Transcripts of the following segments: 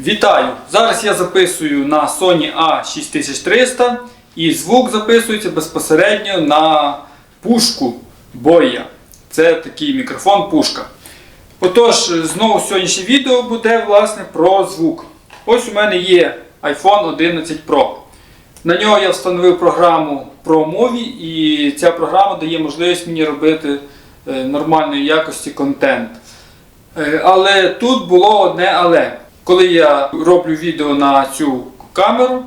Вітаю! Зараз я записую на Sony A6300 і звук записується безпосередньо на пушку Boya. Це такий мікрофон пушка. Отож, знову сьогоднішнє відео буде власне про звук. Ось у мене є iPhone 11 Pro. На нього я встановив програму ProMovie і ця програма дає можливість мені робити е, нормальної якості контент. Е, Але тут було одне але. Коли я роблю відео на цю камеру,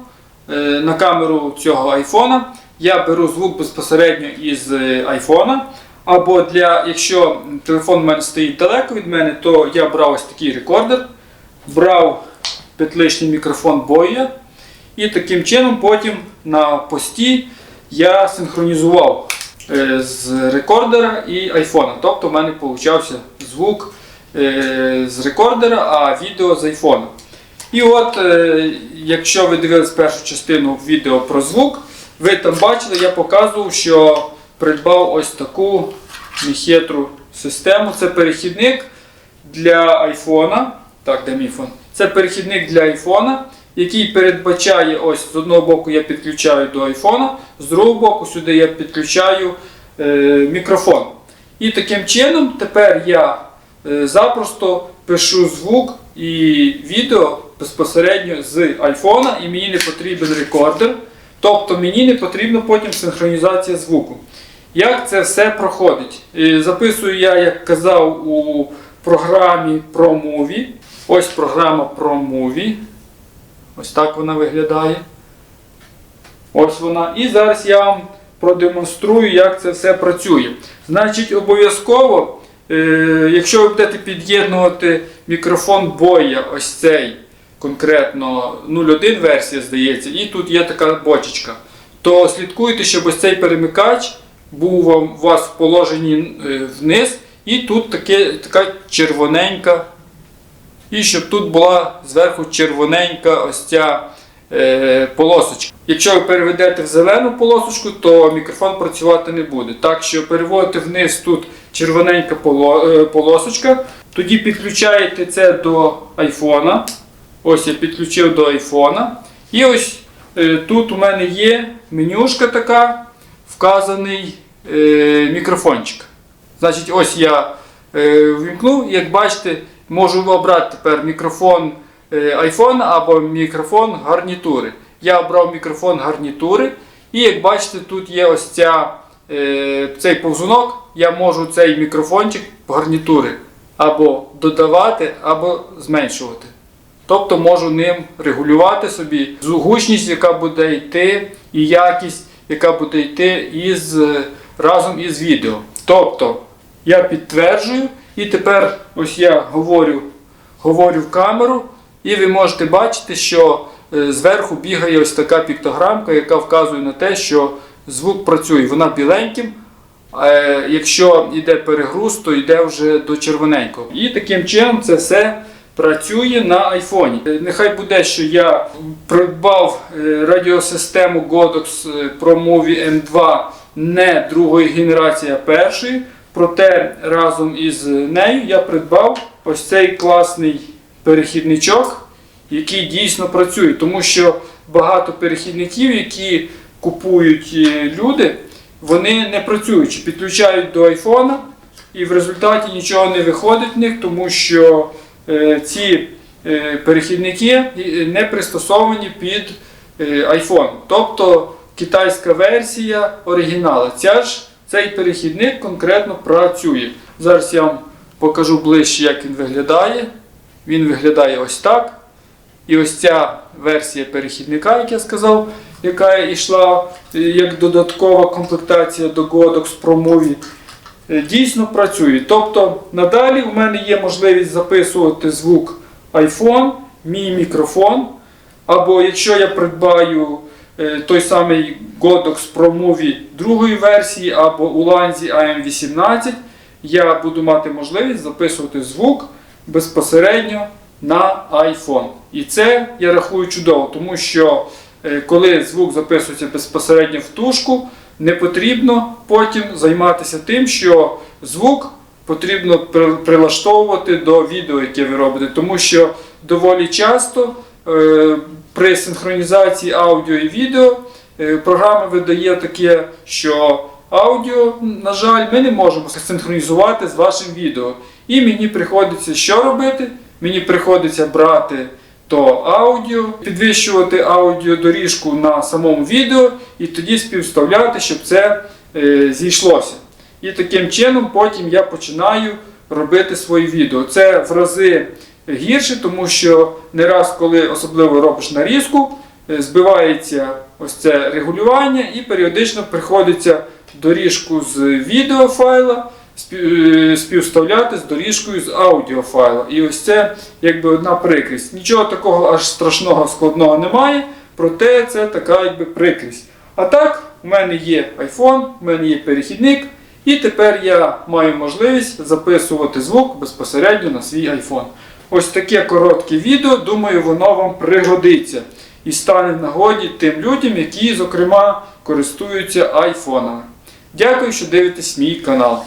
е, на камеру цього айфона, я беру звук безпосередньо із е, айфона. Або для, якщо телефон у мене стоїть далеко від мене, то я брав ось такий рекордер, брав петличний мікрофон Boya і таким чином потім на пості я синхронізував е, з рекордера і айфона. Тобто в мене получався звук з рекордера, а відео з айфона. І от, е, якщо ви дивились першу частину відео про звук, ви там бачили, я показував, що придбав ось таку нехитру систему. Це перехідник для айфона. Так, де мій фон? Це перехідник для айфона, який передбачає, ось з одного боку я підключаю до айфона, з другого боку сюди я підключаю е, мікрофон. І таким чином тепер я е, запросто пишу звук і відео безпосередньо з айфона, і мені не потрібен рекордер. Тобто мені не потрібна потім синхронізація звуку. Як це все проходить? Е, Записую я, як казав, у програмі ProMovie. Ось програма ProMovie. Ось так вона виглядає. Ось вона. І зараз я вам продемонструю, як це все працює. Значить, обов'язково, е, якщо ви будете під'єднувати мікрофон Boya, ось цей конкретно 01 версія, здається, і тут є така бочечка, то слідкуйте, щоб ось цей перемикач був у вас в положенні е, вниз, і тут таке, така червоненька. І щоб тут була зверху червоненька ось ця е, полосочка. Якщо ви переведете в зелену полосочку, то мікрофон працювати не буде. Так що переводите вниз тут червоненька е, полосочка, тоді підключаєте це до айфона. Ось я підключив до айфона. І ось е, тут у мене є менюшка така, вказаний мікрофончик. Значить, ось я ввімкнув, як бачите, можу обрати тепер мікрофон iPhone або мікрофон гарнітури. Я обрав мікрофон гарнітури, і як бачите, тут є ось ця, е, цей повзунок, я можу цей мікрофончик гарнітури або додавати, або зменшувати. Тобто можу ним регулювати собі гучність, яка буде йти, і якість, яка буде йти із, е, разом із відео. Тобто я підтверджую, і тепер ось я говорю, говорю в камеру, і ви можете бачити, що е, зверху бігає ось така піктограмка, яка вказує на те, що звук працює. Вона біленьким. Е, Якщо йде перегруз, то йде вже до червоненького. І таким чином це все працює на айфоні. Е, Нехай буде, що я придбав радіосистему Godox ProMovie M2 не другої генерації, а першої. Проте разом із нею я придбав ось цей класний перехідничок, який дійсно працює. Тому що багато перехідників, які купують е, люди, вони не працюючи, підключають до айфона, і в результаті нічого не виходить в них, тому що е, ці е, перехідники не пристосовані під iPhone. Тобто китайська версія оригіналу. Ця ж, цей перехідник конкретно працює. Зараз я вам покажу ближче, як він виглядає. Він виглядає ось так. І ось ця версія перехідника, як я сказав, яка йшла е, як додаткова комплектація до Godox ProMovie, е, дійсно працює. Тобто надалі у мене є можливість записувати звук iPhone, мій мікрофон. Або якщо я придбаю е, той самий Godox ProMovie другої версії, або Ulanzi AM18, я буду мати можливість записувати звук безпосередньо на iPhone. І це я рахую чудово, тому що е, коли звук записується безпосередньо в тушку, не потрібно потім займатися тим, що звук потрібно прилаштовувати до відео, яке ви робите, тому що доволі часто е, при синхронізації аудіо і відео е, програма видає таке, що аудіо, на жаль, ми не можемо синхронізувати з вашим відео. І мені приходиться що робити? Мені приходиться брати то аудіо, підвищувати аудіодоріжку на самому відео і тоді співставляти, щоб це е, зійшлося. І таким чином потім я починаю робити свої відео. Це в рази гірше, тому що не раз, коли особливо робиш нарізку, збивається ось це регулювання і періодично приходиться доріжку з відеофайла е, співставляти з доріжкою з аудіофайла. І ось це якби одна прикрість. Нічого такого аж страшного складного немає, проте це така якби прикрість. А так, у мене є iPhone, у мене є перехідник, і тепер я маю можливість записувати звук безпосередньо на свій iPhone. Ось таке коротке відео, думаю, воно вам пригодиться і стане в нагоді тим людям, які, зокрема, користуються айфонами. Дякую, що дивитесь мій канал.